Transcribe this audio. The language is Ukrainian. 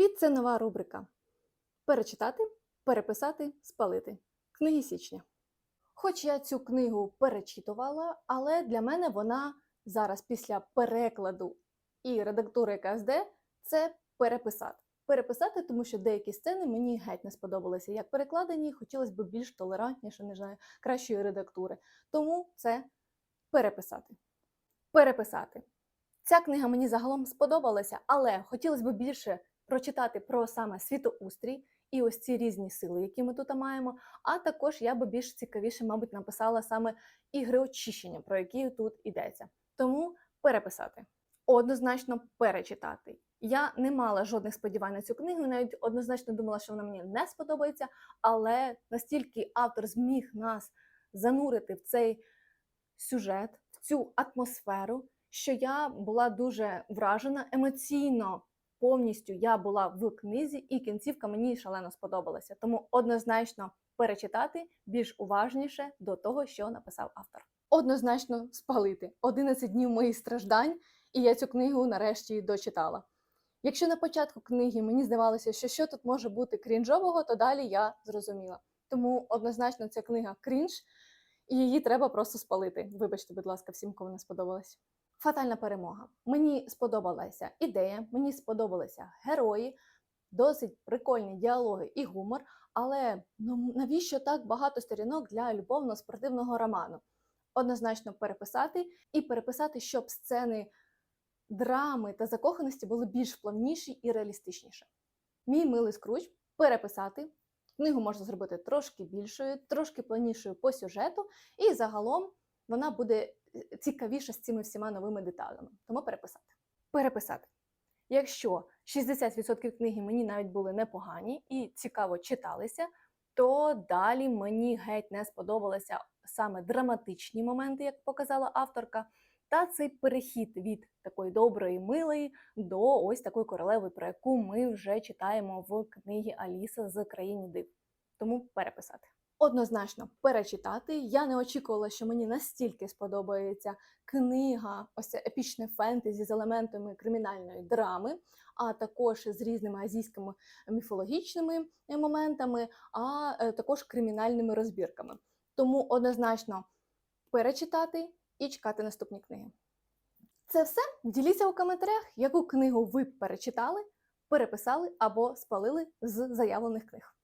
Привіт! Це нова рубрика. Перечитати, переписати, спалити. Книги січня. Хоч я цю книгу перечитувала, але для мене вона зараз після перекладу і редактури КСД це переписати. Переписати, тому що деякі сцени мені геть не сподобалися як перекладені, хотілося б більш толерантніше, не знаю, кращої редактури. Тому це переписати. Переписати. Ця книга мені загалом сподобалася, але хотілося б більше прочитати про саме світоустрій і ось ці різні сили, які ми тут маємо. А також я би більш цікавіше, мабуть, написала саме ігри очищення, про які тут йдеться. Тому переписати. Однозначно перечитати. Я не мала жодних сподівань на цю книгу, навіть однозначно думала, що вона мені не сподобається, але настільки автор зміг нас занурити в цей сюжет, в цю атмосферу, що я була дуже вражена емоційно. Повністю я була в книзі, і кінцівка мені шалено сподобалася. Тому однозначно перечитати більш уважніше до того, що написав автор. Однозначно спалити 11 днів моїх страждань, і я цю книгу нарешті дочитала. Якщо на початку книги мені здавалося, що що тут може бути крінжового, то далі я зрозуміла. Тому однозначно ця книга крінж, і її треба просто спалити. Вибачте, будь ласка, всім, кому не сподобалось. Фатальна перемога. Мені сподобалася ідея, мені сподобалися герої, досить прикольні діалоги і гумор. Але ну навіщо так багато сторінок для любовно-спортивного роману? Однозначно переписати і переписати, щоб сцени драми та закоханості були більш плавніші і реалістичніші. Мій милий скруч переписати. Книгу можна зробити трошки більшою, трошки плавнішою по сюжету, і загалом вона буде цікавіша з цими всіма новими деталями. Тому переписати. Переписати. Якщо 60% книги мені навіть були непогані і цікаво читалися, то далі мені геть не сподобалися саме драматичні моменти, як показала авторка, та цей перехід від такої доброї, милої до ось такої королеви, про яку ми вже читаємо в книгі Аліса з країни див. Тому переписати. Однозначно перечитати. Я не очікувала, що мені настільки сподобається книга, ось це епічне фентезі з елементами кримінальної драми, а також з різними азійськими міфологічними моментами, а е, також кримінальними розбірками. Тому однозначно перечитати і чекати наступні книги. Це все. Діліться у коментарях, яку книгу ви перечитали, переписали або спалили з заявлених книг.